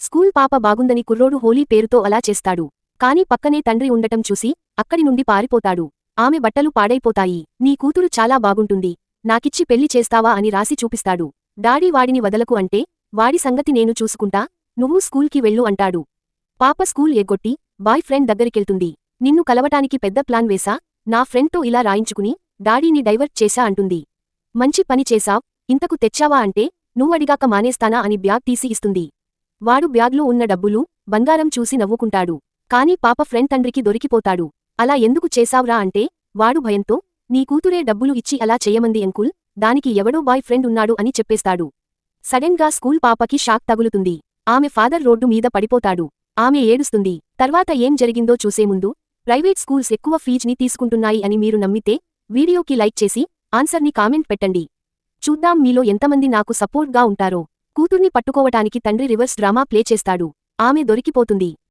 School పాప బాగుందని కుర్రోడు హోలీ పేరుతో అలా చేస్తాడు. కాని పక్కనే తండ్రి ఉండటం చూసి అక్కడి నుండి పారిపోతాడు. ఆమె బట్టలు పాడైపోతాయి. నీ కూతురు చాలా బాగుంటుంది. నాకిచ్చి పెళ్ళి చేస్తావా అని రాసి చూపిస్తాడు. డాడీ వాడిని వదలకు అంటే వాడి సంగతి నేను చూసుకుంటా నువ్వు స్కూల్కి వెళ్ళు అంటాడు. పాప స్కూల్ ఎగ్గొట్టి బాయ్ ఫ్రెండ్ దగ్గరికెళ్తుంది. నిన్ను కలవటానికి పెద్ద ప్లాన్ వేసా నా ఫ్రెండ్తో ఇలా రాయించుకుని డాడీని డైవర్ట్ చేశా అంటుంది. మంచి పని చేశావ్. ఇంతకు తెచ్చావా అంటే నువ్వడిగాక మానేస్తానా అని బ్యాగ్ తీసి ఇస్తుంది. వాడు బ్యాగ్లో ఉన్న డబ్బులు బంగారం చూసి నవ్వుకుంటాడు. కాని పాప ఫ్రెండ్ తండ్రికి దొరికిపోతాడు. అలా ఎందుకు చేశావ్రా అంటే వాడు భయంతో నీ కూతురే డబ్బులు ఇచ్చి అలా చేయమంది అంకుల్ దానికి ఎవడో బాయ్ ఫ్రెండ్ ఉన్నాడు అని చెప్పేస్తాడు. సడెన్గా స్కూల్ పాపకి షాక్ తగులుతుంది. ఆమె ఫాదర్ రోడ్డు మీద పడిపోతాడు. ఆమె ఏడుస్తుంది. తర్వాత ఏం జరిగిందో చూసే ముందు ప్రైవేట్ స్కూల్స్ ఎక్కువ ఫీజ్ని తీసుకుంటున్నాయి అని మీరు నమ్మితే వీడియోకి లైక్ చేసి ఆన్సర్ని కామెంట్ పెట్టండి. చూద్దాం మీలో ఎంతమంది నాకు సపోర్ట్గా ఉంటారో. కూతుర్ని పట్టుకోవటానికి తండ్రి రివర్స్ డ్రామా ప్లే చేస్తాడు. ఆమె దొరికిపోతుంది.